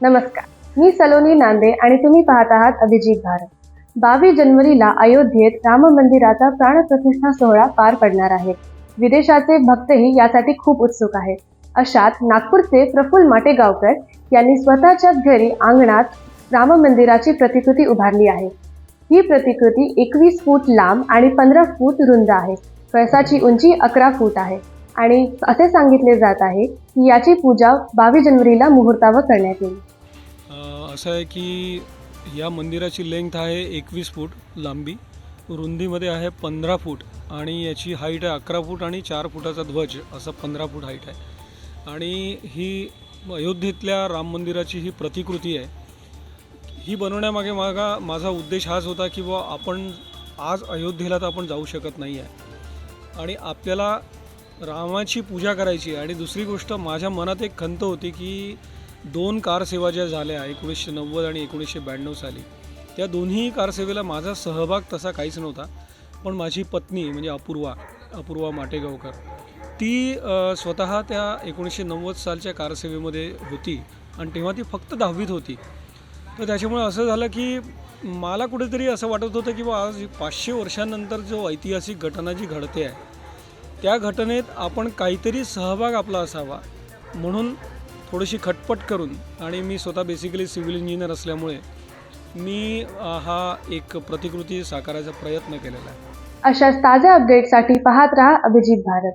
नमस्कार. मी सलोनी नांदे आणि तुम्ही पाहत आहात अभिजित भारत. बावीस जानेवारीला अयोध्येत राम मंदिराचा प्राणप्रतिष्ठा सोहळा पार पडणार आहे. विदेशाचे भक्तही यासाठी खूप उत्सुक आहेत. अशात नागपूरचे प्रफुल्ल माटेगावकर यांनी स्वतःच्या घरी अंगणात राम मंदिराची प्रतिकृती उभारली आहे. ही प्रतिकृती एकवीस फूट लांब आणि पंधरा फूट रुंद आहे. कळसाची उंची अकरा फूट आहे. आणि असे सांगितले जात आहे की याची पूजा बावीस जानेवारीला मुहूर्तावर करण्यात येईल. असं आहे की या मंदिराची लेंथ आहे एकवीस फूट लांबी रुंदीमध्ये आहे पंधरा फूट आणि याची हाईट आहे अकरा फूट आणि चार फुटाचा ध्वज असं पंधरा फूट हाईट आहे. आणि ही अयोध्येतल्या राम मंदिराची ही प्रतिकृती आहे. ही बनवण्यामागे मागा माझा उद्देश हाच होता की बुवा आपण आज अयोध्येला तर आपण जाऊ शकत नाही आहे आणि आपल्याला रामाची पूजा करायची आहे. आणि दुसरी गोष्ट माझ्या मनात एक खंत होती की दोन कारसेवा ज्या झाल्या एकोणीसशे नव्वद आणि एकोणीसशे ब्याण्णव साली त्या दोन्ही कारसेवेला माझा सहभाग तसा काहीच नव्हता. पण माझी पत्नी म्हणजे अपूर्वा अपूर्वा माटेगावकर ती स्वतः त्या एकोणीसशे नव्वद सालच्या कारसेवेमध्ये होती आणि तेव्हा ती फक्त दहावीत होती. तर त्याच्यामुळे असं झालं की मला कुठेतरी असं वाटत होतं की बा आज पाचशे वर्षांनंतर जो ऐतिहासिक घटना जी घडते आहे त्या घटनेत आपण काहीतरी सहभाग आपला असावा म्हणून थोडीशी खटपट करून आणि मी स्वतः बेसिकली सिव्हिल इंजिनियर असल्यामुळे मी हा एक प्रतिकृती साकारायचा प्रयत्न केलेला आहे. अशाच ताज्या अपडेटसाठी पाहत राहा अभिजित भारत.